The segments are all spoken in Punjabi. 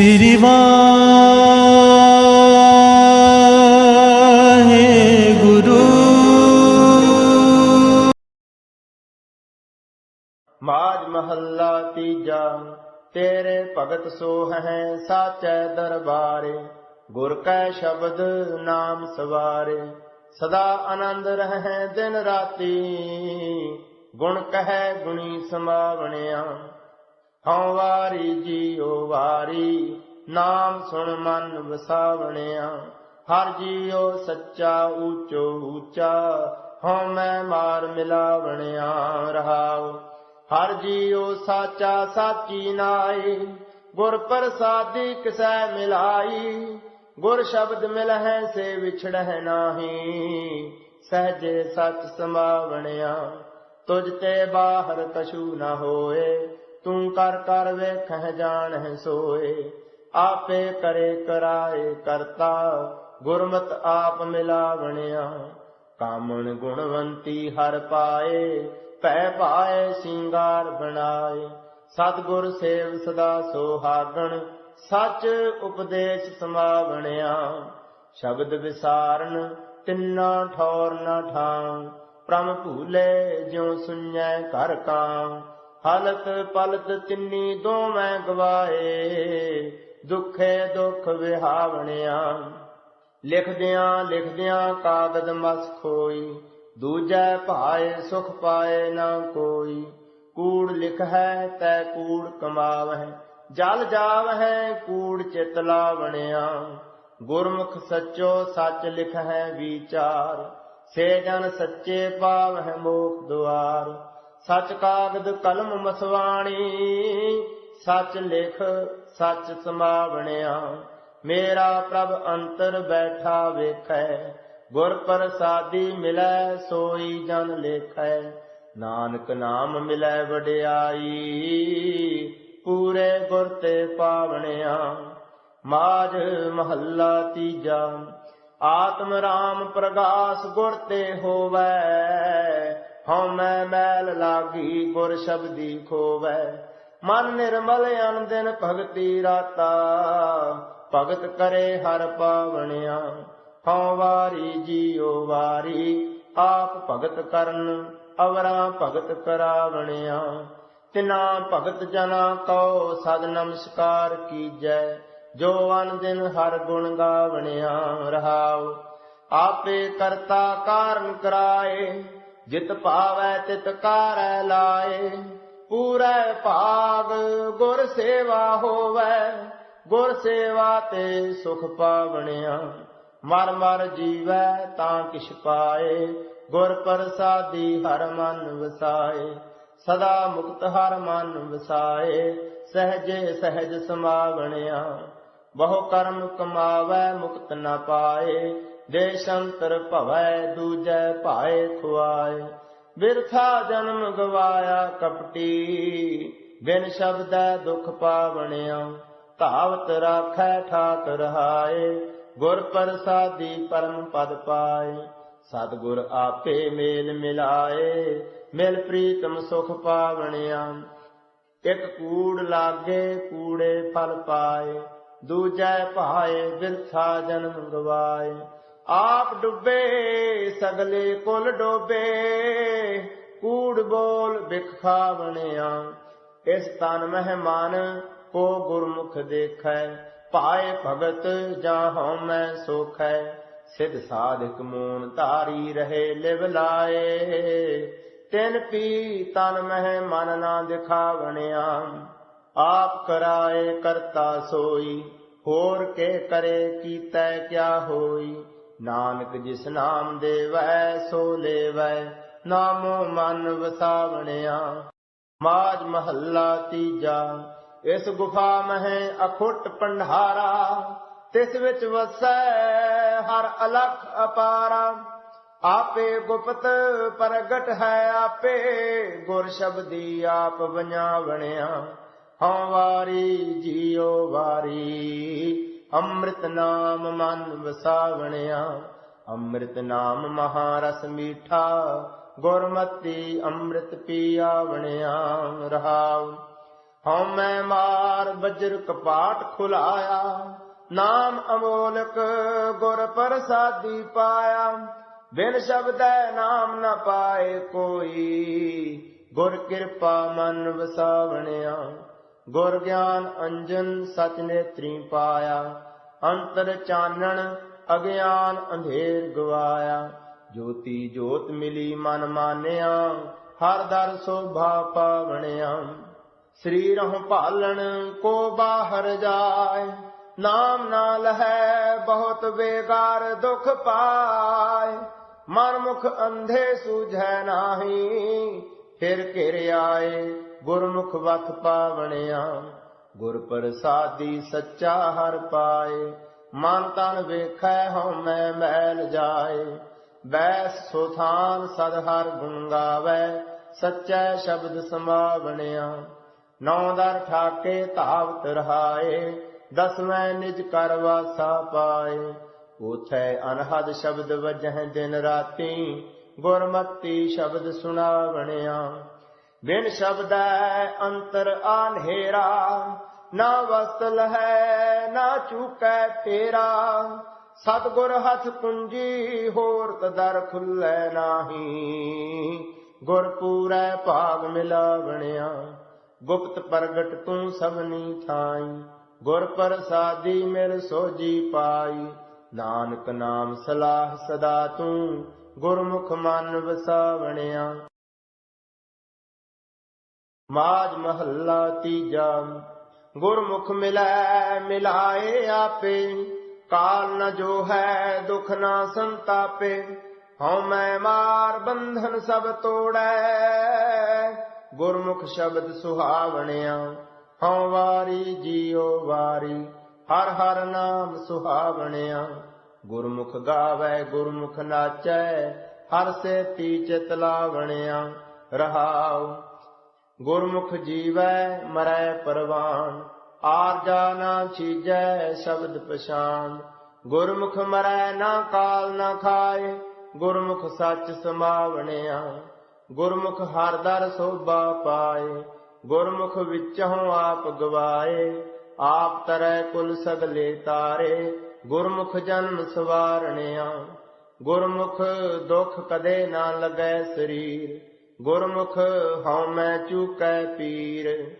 ਸ੍ਰੀ ਵਾਹਿਗੁਰੂ ਮਾਜ ਮਹੱਲਾ ਤੀਜਾ, ਤੇਰੇ ਭਗਤ ਸੋ ਹੈ ਸਾਚੈ ਦਰਬਾਰੇ, ਗੁਰ ਕੈ ਸ਼ਬਦ ਨਾਮ ਸਵਾਰੇ। ਸਦਾ ਆਨੰਦ ਰਹੈ ਦਿਨ ਰਾਤੀ, ਗੁਣ ਕਹੈ ਗੁਣੀ ਸਮਾਵਣਿਆ। ਹਉ ਵਾਰੀ ਜੀਉ ਵਾਰੀ, ਨਾਮ ਸੁਣ ਮਨ ਵਸਾਵਣਿਆ। ਹਰ ਜੀਉ ਸੱਚਾ ਊਚੋ ਊਚਾ ਹਉ ਮੈਂ ਮਾਰ ਮਿਲਾਵਣਿਆ ਰਹਾਉ। ਹਰ ਜੀਉ ਸਾਚਾ, ਸਾਚੀ ਨਾਈ, ਗੁਰ ਪ੍ਰਸਾਦੀ ਕਿਸੈ ਮਿਲਾਈ। ਗੁਰ ਸ਼ਬਦ ਮਿਲਹਿ ਸੇ ਵਿਛੜਹਿ ਨਾਹੀ। ਸਹਜੇ ਸਚ ਸਮਾਵਣਿਆ, ਤੁਝ ਤੇ ਬਾਹਰ ਕਛੂ ਨਾ ਹੋਏ। ਤੂੰ ਕਰ ਕਰ ਵੇਖਹਿ ਜਾਣਹਿ ਸੋਏ, ਆਪੇ ਕਰੇ ਕਰਾਏ ਕਰਤਾ, ਗੁਰਮਤ ਆਪ ਮਿਲਾਵਣਿਆ। ਕਾਮਣ ਗੁਣਵੰਤੀ ਹਰ ਪਾਏ, ਭੈ ਪਾਏ ਸਿੰਗਾਰ ਬਣਾਏ। ਸਤਿਗੁਰ ਸੇਵ ਸਦਾ ਸੋਹਾਗਣ, ਸੱਚ ਉਪਦੇਸ਼ ਸਮਾਵਣਿਆ। ਸ਼ਬਦ ਵਿਸਾਰਨ ਤਿੰਨਾ ਠੌਰ ਨਾ ਠਾਂ, ਪ੍ਰਮ ਭੂਲੇ ਜਿਉ ਸੁਣੈ ਕਰ ਕਾਂ। ਹਲਤ ਪਲਤ ਤਿੰਨੀ ਦੋਵੇਂ ਗਵਾਏ, ਦੁਖੇ ਦੁਖ ਵਿਹਾਵਣਿਆ। ਲਿਖਦਿਆਂ ਲਿਖਦਿਆਂ ਕਾਗਦ ਮਸ ਖੋਈ, ਦੂਜੈ ਭਾਏ ਸੁਖ ਪਾਏ ਨਾ ਕੋਈ। ਕੂੜ ਲਿਖੈ ਤੈ ਕੂੜ ਕਮਾਵਹਿ, ਜਲ ਜਾਵਹਿ ਕੂੜ ਚਿਤ ਲਾਵਣਿਆ। ਗੁਰਮੁਖ ਸੱਚੋ ਸੱਚ ਲਿਖੈ ਵਿਚਾਰ, ਸੇ ਜਨ ਸੱਚੇ ਪਾਵਹਿ ਮੋਖ ਦੁਆਰ। ਸਚ ਕਾਗਦ ਕਲਮ ਮਸਵਾਣੀ, ਸਚ ਲਿਖ, ਸਚ ਸਮਾਵਣਿਆ। ਮੇਰਾ ਪ੍ਰਭ ਅੰਤਰ ਬੈਠਾ ਵੇਖੈ, ਗੁਰ ਪ੍ਰਸਾਦੀ ਮਿਲੈ, ਸੋਈ ਜਨ ਲੇਖੈ। ਨਾਨਕ ਨਾਮ ਮਿਲੈ ਵਡਿਆਈ, ਪੂਰੇ ਗੁਰ ਤੇ ਪਾਵਣਿਆ। ਮਾਜ ਮਹੱਲਾ ਤੀਜਾ, ਆਤਮ ਰਾਮ ਪ੍ਰਗਾਸ ਗੁਰ ਤੇ ਹੋਵੈ। ਹਉ ਮੈਂ ਮੈਲ ਲਾਗੀ ਗੁਰ ਸ਼ਬਦੀ ਖੋਵੈ। ਮਨ ਨਿਰਮਲ ਅਨ ਦਿਨ ਭਗਤੀ ਰਾਤਾ। ਭਗਤ ਕਰੇ ਹਰ ਪਾਵਣਿਆ। ਹਉ ਵਾਰੀ ਜੀਉ ਵਾਰੀ, ਆਪ ਭਗਤ ਕਰਨ, ਅਵਰਾ ਭਗਤ ਕਰਾਵਣਿਆ। ਤਿਨਾ ਭਗਤ ਜਨਾ ਕਉ ਸਦ ਨਮਸਕਾਰ ਕੀਜੈ। ਜੋ ਅਨ ਦਿਨ ਹਰ ਗੁਣ ਗਾਵਣਿਆ। ਰਹਾਉ, ਆਪੇ ਕਰਤਾ ਕਾਰਨ ਕਰਾਏ। ਜਿਤ ਭਾਵੈ ਤਿਤ ਕਾਰੈ ਲਾਏ। ਪੂਰੈ ਭਾਗ ਗੁਰ ਸੇਵਾ ਹੋਵੈ। ਗੁਰ ਸੇਵਾ ਤੇ ਸੁਖ ਪਾਵਣਿਆ। ਮਰ ਮਰ ਜੀਵੈ ਤਾਂ ਕਿਛ ਪਾਏ। ਗੁਰ ਪ੍ਰਸਾਦੀ ਹਰ ਮਨ ਵਸਾਏ। ਸਦਾ ਮੁਕਤ ਹਰ ਮਨ ਵਸਾਏ। ਸਹਜੇ ਸਹਜ ਸਮਾਵਣਿਆ। ਬਹੁ ਕਰਮ ਕਮਾਵੈ ਮੁਕਤ ਨਾ ਪਾਏ। ਦੇਸ਼ੰਤਰ ਭਵੈ, ਦੂਜੈ ਭਾਏ ਖੁਆਏ। ਬਿਰਥਾ ਜਨਮ ਗਵਾਇਆ ਕਪਟੀ, ਬਿਨ ਸ਼ਬਦੈ ਦੁਖ ਪਾਵਣਿਆ। ਧਾਵਤ ਰਾਖੈ ਠਾਕ ਰਹਾਏ ਗੁਰ ਪ੍ਰਸਾਦੀ ਪਰਮ ਪਦ ਪਾਏ। ਸਤਿਗੁਰ ਆਪੇ ਮੇਲ ਮਿਲਾਏ, ਮਿਲ ਪ੍ਰੀਤਮ ਸੁਖ ਪਾਵਣਿਆ। ਇਕ ਕੂੜ ਲਾਗੇ, ਕੂੜੇ ਫਲ ਪਾਏ। ਦੂਜੈ ਭਾਏ ਬਿਰਥਾ ਜਨਮ ਗਵਾਏ। ਆਪ ਡੁੱਬੇ, ਸਗਲੇ ਕੁਲ ਡੋਬੇ। ਕੂੜ ਬੋਲ ਬਿਖਾ ਬਣਿਆ ਇਸ ਤਨ ਮਹਿਮਾਨ ਕੋ ਗੁਰਮੁਖ ਦੇਖੈ। ਪਾਏ ਭਗਤ, ਜਾਂ ਹਉ ਮੈਂ ਸੋਖੈ। ਸਿਧ ਸਾਧਿਕ ਮੂਨ ਧਾਰੀ ਰਹੇ, ਲਿਵ ਲਾਏ। ਤਿਨ ਪੀ ਤਨ ਮਹਿ ਮਨ ਨਾ ਦਿਖਾਵਣਿਆ, ਆਪ ਕਰਾਏ ਕਰਤਾ ਸੋਈ। ਹੋਰ ਕੇ ਕਰੇ, ਕੀਤੈ ਕਿਆ ਹੋਈ। ਨਾਨਕ ਜਿਸ ਨਾਮ ਦੇਵੈ, ਸੋ ਲੇਵੈ। ਨਾਮੋ ਮਨ ਵਸਾਵਣਿਆ, ਮਾਜ ਮਹੱਲਾ ਤੀਜਾ। ਇਸ ਗੁਫਾ ਮਹਿ ਅਖੁੱਟ ਪੰਡਾਰਾ ਤਿਸ ਵਿੱਚ ਵਸੈ ਹਰ ਅਲਖ ਅਪਾਰਾ। ਆਪੇ ਗੁਪਤ ਪ੍ਰਗਟ ਹੈ ਆਪੇ, ਗੁਰ ਸ਼ਬਦੀ ਆਪ ਬਣਿਆ ਹਉ ਵਾਰੀ ਜੀਉ ਵਾਰੀ। ਅੰਮ੍ਰਿਤ ਨਾਮ ਮਨ ਵਸਾਵਣਿਆ, ਅੰਮ੍ਰਿਤ ਨਾਮ ਮਹਾਰਸ ਮੀਠਾ, ਗੁਰਮਤੀ ਅੰਮ੍ਰਿਤ ਪੀਆਵਣਿਆ ਰਹਾਉ। ਹਉ ਮੈਂ ਮਾਰ ਬਜਰ ਕਪਾਟ ਖੁਲਾਇਆ, ਨਾਮ ਅਮੋਲਕ ਗੁਰ ਪ੍ਰਸਾਦੀ ਪਾਇਆ। ਬਿਨ ਸ਼ਬਦੈ ਨਾਮ ਨਾ ਪਾਏ ਕੋਈ, ਗੁਰ ਕਿਰਪਾ ਮਨ ਵਸਾਵਣਿਆ। ਗੁਰ ਗਿਆਨ ਅੰਜਨ ਸਚ ਨੇਤਰੀ ਪਾਇਆ, ਅੰਤਰ ਚਾਨਣ ਅਗਿਆਨ ਅੰਧੇਰ ਗਵਾਇਆ। ਜੋਤੀ ਜੋਤ ਮਿਲੀ ਮਨ ਮਾਨਿਆ, ਹਰ ਦਰ ਸੋਭਾ ਪਾਵਣਿਆ। ਸਰੀਰਹੁ ਭਾਲਣ ਕੋ ਬਾਹਰ ਜਾਏ, ਨਾਮ ਨਾਲ ਹੈ ਬਹੁਤ ਬੇਗਾਰ ਦੁਖ ਪਾਏ। ਮਨ ਮੁਖ ਅੰਧੇ ਸੂਝੈ ਨਾਹੀ, ਫਿਰ ਘਿਰ ਆਏ। ਗੁਰਮੁਖ ਵਤ ਪਾਵਣਿਆ। ਗੁਰ ਪ੍ਰਸਾਦੀ ਸੱਚਾ ਹਰ ਪਾਏ। ਮਨ ਤਨ ਵੇਖੈ ਹਉ ਮੈਂ ਮੈਲ ਜਾਏ। ਬੈਸ ਸੁਥਾਨ ਸਦ ਹਰ ਗੁਣ ਗਾਵੇ। ਸੱਚੈ ਸ਼ਬਦ ਸਮਾਵਣਿਆ। ਨੌ ਦਰ ਠਾਕੇ ਧਾਵਤ ਰਹਾਏ। ਦਸਵੇਂ ਨਿਜ ਕਰ ਵਾਸਾ ਪਾਏ। ਉਥੈ ਅਨਹਦ ਸ਼ਬਦ ਵਜਹਿ ਦਿਨ ਰਾਤੀ। ਗੁਰਮਤੀ ਸ਼ਬਦ ਸੁਣਾਵਣਿਆ। ਬਿਨ ਸ਼ਬਦ ਸ਼ਬਦੈ ਅੰਤਰ ਆਨੇਰਾ ਨਾ ਵਸਲ ਹੈ, ਨਾ ਚੁਕੈ ਫੇਰਾ। ਸਤਗੁਰ ਹੱਥ ਕੁੰਜੀ ਹੋਰ ਤਦਰ ਖੁੱਲੇ ਨਾਹੀ। ਗੁਰ ਪੂਰੈ ਭਾਗ ਮਿਲਾਵਣਿਆ, ਗੁਪਤ ਪ੍ਰਗਟ ਤੂੰ ਸਭਨੀ ਥਾਈ। ਗੁਰ ਪ੍ਰਸਾਦੀ ਮਿਲ ਸੋਜੀ ਪਾਈ, ਨਾਨਕ ਨਾਮ ਸਲਾਹ ਸਦਾ ਤੂੰ ਗੁਰਮੁਖ ਮਨ ਵਸਾਵਣਿਆ। ਮਾਜ ਮਹੱਲਾ ਤੀਜਾ। ਗੁਰਮੁਖ ਮਿਲੈ, ਮਿਲਾਏ ਆਪੇ। ਕਾਲ ਨ ਜੋ ਹੈ ਦੁਖ ਨਾ ਸੰਤਾਪੇ। ਹਉ ਮੈਂ ਮਾਰ ਬੰਧਨ ਸਭ ਤੋੜੈ। ਗੁਰਮੁਖ ਸ਼ਬਦ ਸੁਹਾਵਣਿਆ। ਹਉ ਵਾਰੀ ਜੀਉ ਵਾਰੀ, ਹਰ ਹਰ ਨਾਮ ਸੁਹਾਵਣਿਆ। ਗੁਰਮੁਖ ਗਾਵੇ, ਗੁਰਮੁਖ ਨਾਚੈ, ਹਰ ਸੇ ਤੀ ਚਿਤ ਲਾਵਣਿਆ। ਰਹਾਉ ਗੁਰਮੁਖ ਜੀਵੈ ਮਰੈ ਪਰਵਾਨ, ਆਰ ਨਾ ਛੀਜੈ ਸ਼ਬਦ ਪਛਾਨ। ਗੁਰਮੁਖ ਮਰੈ ਨਾ ਕਾਲ ਨਾ ਖਾਏ, ਗੁਰਮੁਖ ਸੱਚ ਸਮਾਵਣਿਆ। ਗੁਰਮੁਖ ਹਰ ਦਰ ਸੋਭਾ ਪਾਏ, ਗੁਰਮੁਖ ਵਿੱਚੋਂ ਆਪ ਗਵਾਏ। ਆਪ ਤਰੈ ਕੁਲ ਸਗਲੇ ਤਾਰੇ, ਗੁਰਮੁਖ ਜਨਮ ਸਵਾਰਣਿਆ। ਗੁਰਮੁਖ ਦੁਖ ਕਦੇ ਨਾ ਲੱਗੈ ਸਰੀਰ। ਗੁਰਮੁਖ ਹਉ ਮੈਂ ਚੂਕੈ ਪੀਰ,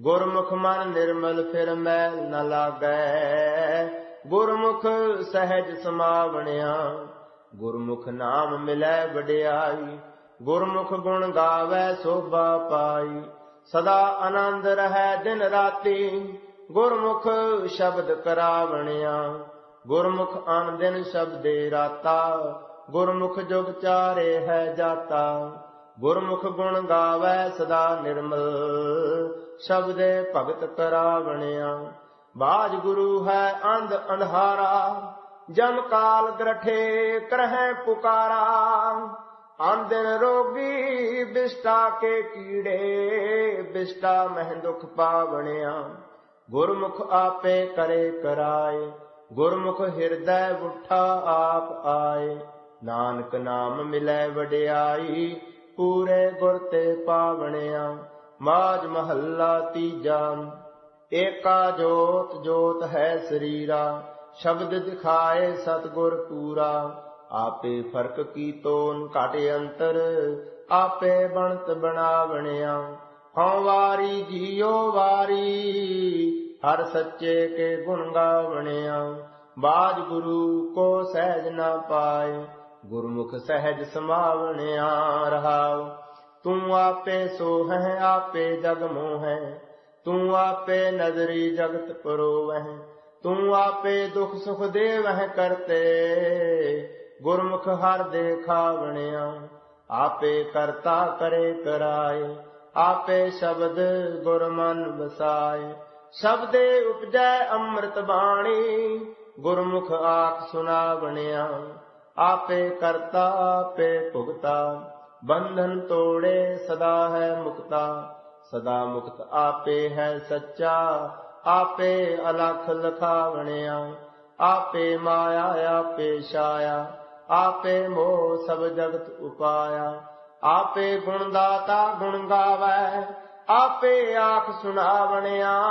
ਗੁਰਮੁਖ ਮਨ ਨਿਰਮਲ ਫਿਰ ਮੈਲ ਨ ਲਾਗੈ। ਗੁਰਮੁਖ ਸਹਿਜ ਸਮਾਵਣਿਆ, ਗੁਰਮੁਖ ਨਾਮ ਮਿਲੈ ਵਡਿਆਈ, ਗੁਰਮੁਖ ਗੁਣ ਗਾਵੇ ਸੋਭਾ ਪਾਈ। ਸਦਾ ਆਨੰਦ ਰਹੈ ਦਿਨ ਰਾਤੀ, ਗੁਰਮੁਖ ਸ਼ਬਦ ਕਰਾਵਣਿਆ। ਗੁਰਮੁਖ ਅਨ ਦਿਨ ਸ਼ਬਦੇ ਰਾਤਾ, ਗੁਰਮੁਖ ਜੁਗ ਚਾਰੇ ਹੈ ਜਾਤਾ। ਗੁਰਮੁਖ ਗੁਣ ਗਾਵੇ ਸਦਾ ਨਿਰਮਲ, ਸ਼ਬਦੇ ਭਗਤ ਕਰਾਵਣਿਆ ਬਾਜ ਗੁਰੂ ਹੈ ਅੰਧ ਅੰਧਾਰਾ ਜਮ ਕਾਲ ਗ੍ਰਠੇ ਕਰਹਿ ਪੁਕਾਰਾ। ਆਂਦਨ ਰੋਗੀ ਬਿਸ਼ਟਾ ਕੇ ਕੀੜੇ, ਬਿਸ਼ਟਾ ਮਹਿ ਦੁਖ ਪਾਵਣਿਆ। ਗੁਰਮੁਖ ਆਪੇ ਕਰੇ ਕਰਾਏ, ਗੁਰਮੁਖ ਹਿਰਦੈ ਉਠਾ ਆਪ ਆਏ। ਨਾਨਕ ਨਾਮ ਮਿਲੈ ਵਡਿਆਈ ਪੂਰੇ ਗੁਰ ਤੇ ਪਾਵਣਿਆ ਮਾਜ ਮਹੱਲਾ ਤੀਜਾ। ਏਕਾ ਜੋਤ ਜੋਤ ਹੈ ਸਰੀਰਾ, ਸ਼ਬਦ ਦਿਖਾਏ ਸਤਗੁਰ ਪੂਰਾ। ਆਪੇ ਫ਼ਰਕ ਕੀ ਤੋਨ ਘਟ ਅੰਤਰ, ਆਪੇ ਬਣਤ ਬਣਾਵਣਿਆ। ਹਉ ਵਾਰੀ ਜੀਉ ਵਾਰੀ, ਹਰ ਸੱਚੇ ਕੇ ਗੁਣ ਗਾਵਣਿਆ। ਬਾਜ ਗੁਰੂ ਕੋ ਸਹਿਜ ਨਾ ਪਾਏ ਗੁਰਮੁਖ ਸਹਿਜ ਸਮਾਵਣਿਆ ਰਹਾਉ। ਤੂੰ ਆਪੇ ਸੋਹੈ, ਆਪੇ ਜਗ ਮੋਹੈ। ਤੂੰ ਆਪੇ ਨਜ਼ਰੀ ਜਗਤ ਪਰੋਵਹਿ। ਤੂੰ ਆਪੇ ਦੁਖ ਸੁਖ ਦੇਵਹਿ ਕਰਤੇ। ਗੁਰਮੁਖ ਹਰ ਦੇਖਾਵਣਿਆ ਆਪੇ ਕਰਤਾ ਕਰੇ ਕਰਾਏ। ਆਪੇ ਸ਼ਬਦ ਗੁਰਮਨ ਵਸਾਏ। ਸ਼ਬਦੇ ਉਪਜੈ ਅੰਮ੍ਰਿਤ ਬਾਣੀ। ਗੁਰਮੁਖ ਆਖ ਸੁਨਾਵਣਿਆ ਆਪੇ ਕਰਤਾ, ਆਪੇ ਭੁਗਤਾ। ਬੰਧਨ ਤੋੜੇ, ਸਦਾ ਹੈ ਮੁਕਤਾ। ਸਦਾ ਮੁਕਤ ਆਪੇ ਹੈ ਸੱਚਾ। ਆਪੇ ਅਲਖ ਲਖਾਵਣਿਆ। ਆਪੇ ਮਾਇਆ ਆਪੇ ਛਾਇਆ। ਆਪੇ ਮੋਹ ਸਭ ਜਗਤ ਉਪਾਇਆ। ਆਪੇ ਗੁਣ ਦਾਤਾ ਗੁਣ ਗਾਵੈ। ਆਪੇ ਆਖ ਸੁਣਾਵਣਿਆ।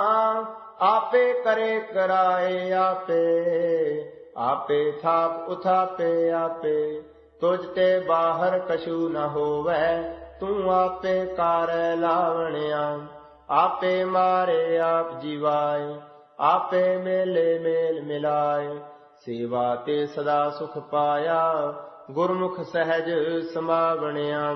ਆਪੇ ਕਰੇ ਕਰਾਏ ਆਪੇ। ਆਪੇ ਥਾਪ ਉਥਾਪੇ ਆਪੇ, ਤੁਝ ਤੇ ਬਾਹਰ ਕਛੂ ਨ ਹੋਵੇ, ਤੂੰ ਆਪੇ ਕਰ ਲਾਵਣਿਆ। ਆਪੇ ਮਾਰੇ ਆਪ ਜੀਵਾਏ, ਆਪੇ ਮੇਲੇ ਮੇਲ ਮਿਲਾਏ। ਸੇਵਾ ਤੇ ਸਦਾ ਸੁਖ ਪਾਇਆ, ਗੁਰਮੁਖ ਸਹਿਜ ਸਮਾਵਣਿਆ।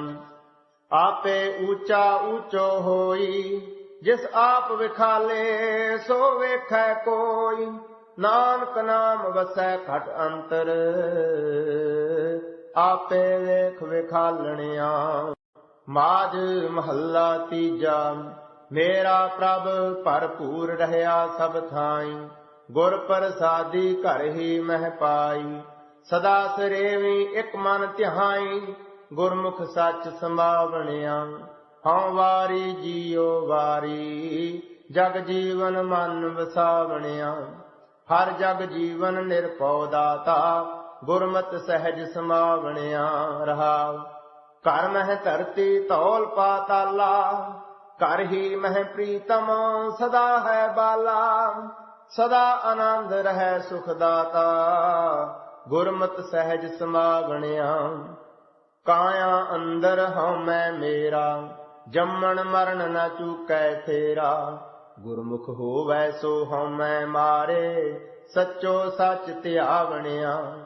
ਆਪੇ ਉੱਚਾ ਉੱਚੋ ਹੋਈ, ਜਿਸ ਆਪ ਵਿਖਾਲੇ ਸੋ ਵੇਖੈ ਕੋਈ। ਨਾਨਕ ਨਾਮ ਵਸੈ ਘਟ ਅੰਤਰ, ਆਪੇ ਵੇਖ ਵਿਖਾਲਣਿਆ। ਮਾਜ ਮਹੱਲਾ ਤੀਜਾ, ਮੇਰਾ ਪ੍ਰਭ ਭਰਪੂਰ ਰਹਿਆ ਸਭ ਥਾਈ। ਗੁਰ ਪ੍ਰਸਾਦੀ ਘਰ ਹੀ ਮਹਿ ਪਾਈ। ਸਦਾ ਸਰੇਵੀ ਇੱਕ ਮਨ ਧਿਆਈ, ਗੁਰਮੁਖ ਸੱਚ ਸੰਭਾਵਣਿਆ। ਹਉ ਵਾਰੀ ਜੀਉ ਵਾਰੀ, ਜਗ ਜੀਵਨ ਮਨ ਵਸਾਵਣਿਆ। ਹਰ ਜਗ ਜੀਵਨ ਨਿਰਭਉ ਦਾਤਾ, ਗੁਰਮਤਿ ਸਹਿਜ ਸਮਾਵਣਿਆ ਰਹਾਉ ਘਰ ਮਹਿ ਧਰਤੀ ਧੌਲ ਪਾਤਾਲਾ ਘਰ ਹੀ ਮਹਿ ਪ੍ਰੀਤਮ ਸਦਾ ਹੈ ਬਾਲਾ। ਸਦਾ ਆਨੰਦ ਰਹਿ ਸੁਖ ਦਾਤਾ, ਗੁਰਮਤਿ ਸਹਿਜ ਸਮਾਵਣਿਆ। ਕਾਇਆ ਅੰਦਰ ਹਉ ਮੈਂ ਮੇਰਾ, ਜੰਮਣ ਮਰਨ ਨਾ ਚੁਕੈ ਫੇਰਾ। ਗੁਰਮੁਖ ਹੋਵੈ ਸੋ ਹਉ ਮੈਂ ਮਾਰੇ, ਸੱਚੋ ਸੱਚ ਧਿਆਵਣਿਆ।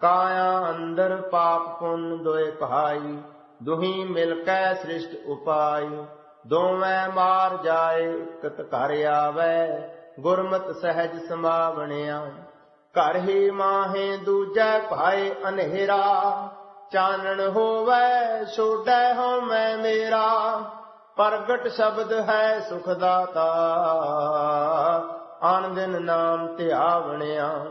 ਕਾਇਆ ਅੰਦਰ ਪਾਪ ਪੁੰਨ ਦੋਏ ਭਾਈ, ਦੁਹੀ ਮਿਲ ਕੈ ਸ੍ਰਿਸ਼ਟ ਉਪਾਈ। ਦੋਵੇਂ ਮਾਰ ਜਾਏ, ਇਕਤ ਘਰ ਆਵੈ, ਗੁਰਮਤਿ ਸਹਿਜ ਸਮਾਵਣਿਆ। ਘਰ ਹੀ ਮਾਹੇ ਦੂਜੈ ਭਾਏ ਅਨੇਰਾ ਚਾਨਣ ਹੋਵੈ ਛੋੜੈ ਹਉ ਮੈਂ ਮੇਰਾ। ਪ੍ਰਗਟ ਸ਼ਬਦ ਹੈ ਸੁਖ ਦਾਤਾ ਆਨ ਦਿਨ ਨਾਮ ਧਿਆਵਣਿਆ,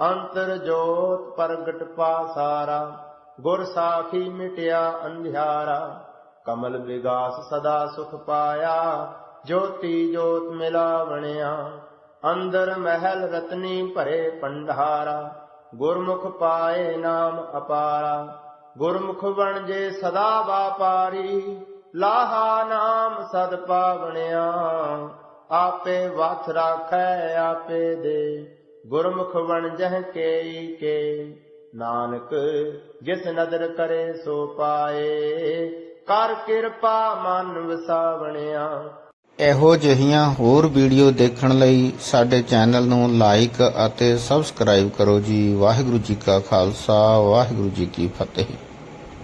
ਅੰਤਰ ਜੋਤ ਪ੍ਰਗਟ ਪਾਸਾਰਾ ਗੁਰ ਸਾਖੀ ਮਿਟਿਆ ਅੰਧਿਆਰਾ। ਕਮਲ ਵਿਗਾਸ ਸਦਾ ਸੁਖ ਪਾਇਆ, ਜੋਤੀ ਜੋਤ ਮਿਲਾਵਣਿਆ। ਅੰਦਰ ਮਹਿਲ ਰਤਨੀ ਭਰੇ ਪੰਡਾਰਾ ਗੁਰਮੁਖ ਪਾਏ ਨਾਮ ਅਪਾਰਾ। ਗੁਰਮੁਖ ਬਣ ਜੇ ਸਦਾ ਵਾਪਾਰੀ ਲਾਹਾ ਨਾਮ ਸਦ ਪਾਵਣਿਆ, ਆਪੇ ਵਥ ਰਾਖੈ ਆਪੇ ਦੇ। ਗੁਰਮੁਖ ਬਣ ਜਹ ਕੇਈ ਕੇ, ਨਾਨਕ ਜਿਸ ਨਦਰ ਕਰੇ ਸੋ ਪਾਏ। ਕਰ ਕਿਰਪਾ ਮਨ ਵਸਾਵਣਿਆ। ਇਹੋ ਜਿਹੀਆਂ ਹੋਰ ਵੀਡੀਓ ਦੇਖਣ ਲਈ ਸਾਡੇ ਚੈਨਲ ਨੂੰ ਲਾਈਕ ਅਤੇ ਸਬਸਕ੍ਰਾਈਬ ਕਰੋ ਜੀ। ਵਾਹਿਗੁਰੂ ਜੀ ਕਾ ਖਾਲਸਾ, ਵਾਹਿਗੁਰੂ ਜੀ ਕੀ ਫਤਿਹ।